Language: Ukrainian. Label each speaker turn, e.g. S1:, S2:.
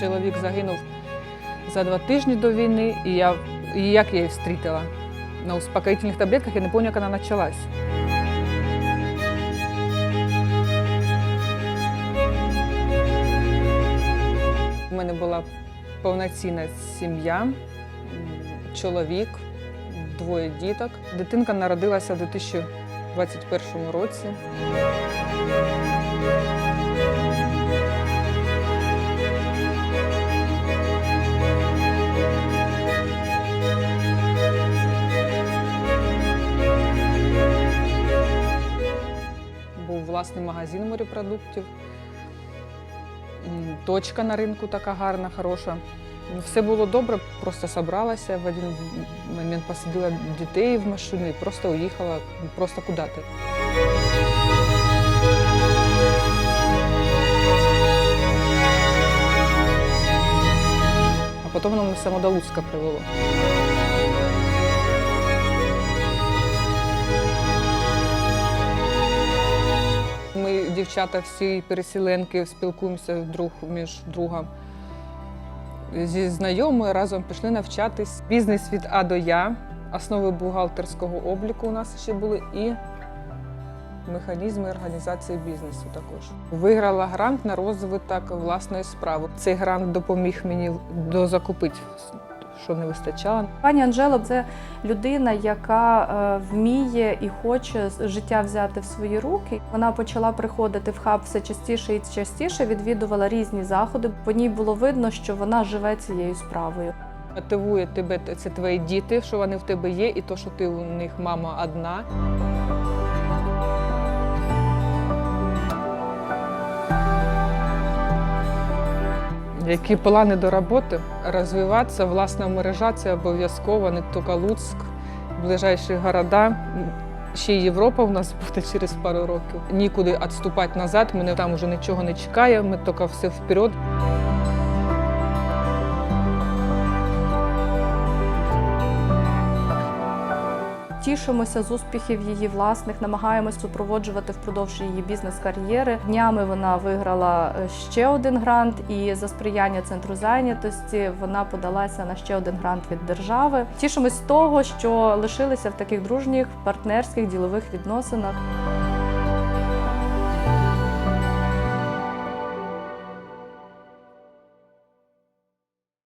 S1: чоловік загинув за два тижні до війни, і я і як я її встрітила. На успокоїтельних таблетках я не пам'ятаю, як вона почалась. У мене була повноцінна сім'я, чоловік, двоє діток. Дитинка народилася у 2021 році. Власний магазин морепродуктів, точка на ринку така гарна, хороша. Ну, Все було добре, просто зібралася в один момент, посадила дітей в машину і просто уїхала просто куди-то. А потім мене само до привело. Дівчата, всі переселенки, спілкуємося друг між другом. Зі знайомою разом пішли навчатись. Бізнес від А до Я, основи бухгалтерського обліку у нас ще були і механізми організації бізнесу також. Виграла грант на розвиток власної справи. Цей грант допоміг мені дозакупити, що не вистачало.
S2: Пані Анжела це людина, яка е, вміє і хоче життя взяти в свої руки. Вона почала приходити в хаб все частіше і частіше, відвідувала різні заходи. По ній було видно, що вона живе цією справою.
S1: Мотивує тебе це твої діти, що вони в тебе є, і то, що ти у них мама одна. Які плани до роботи? Розвиватися, власна мережа це обов'язково, не тільки Луцьк, ближайші города. Ще й Європа у нас буде через пару років. Нікуди відступати назад, мене там вже нічого не чекає, ми тільки все вперед.
S2: Тішимося з успіхів її власних, намагаємось супроводжувати впродовж її бізнес-кар'єри. Днями вона виграла е, ще один грант, і за сприяння центру зайнятості вона подалася на ще один грант від держави. Тішимось з того, що лишилися в таких дружніх партнерських ділових відносинах.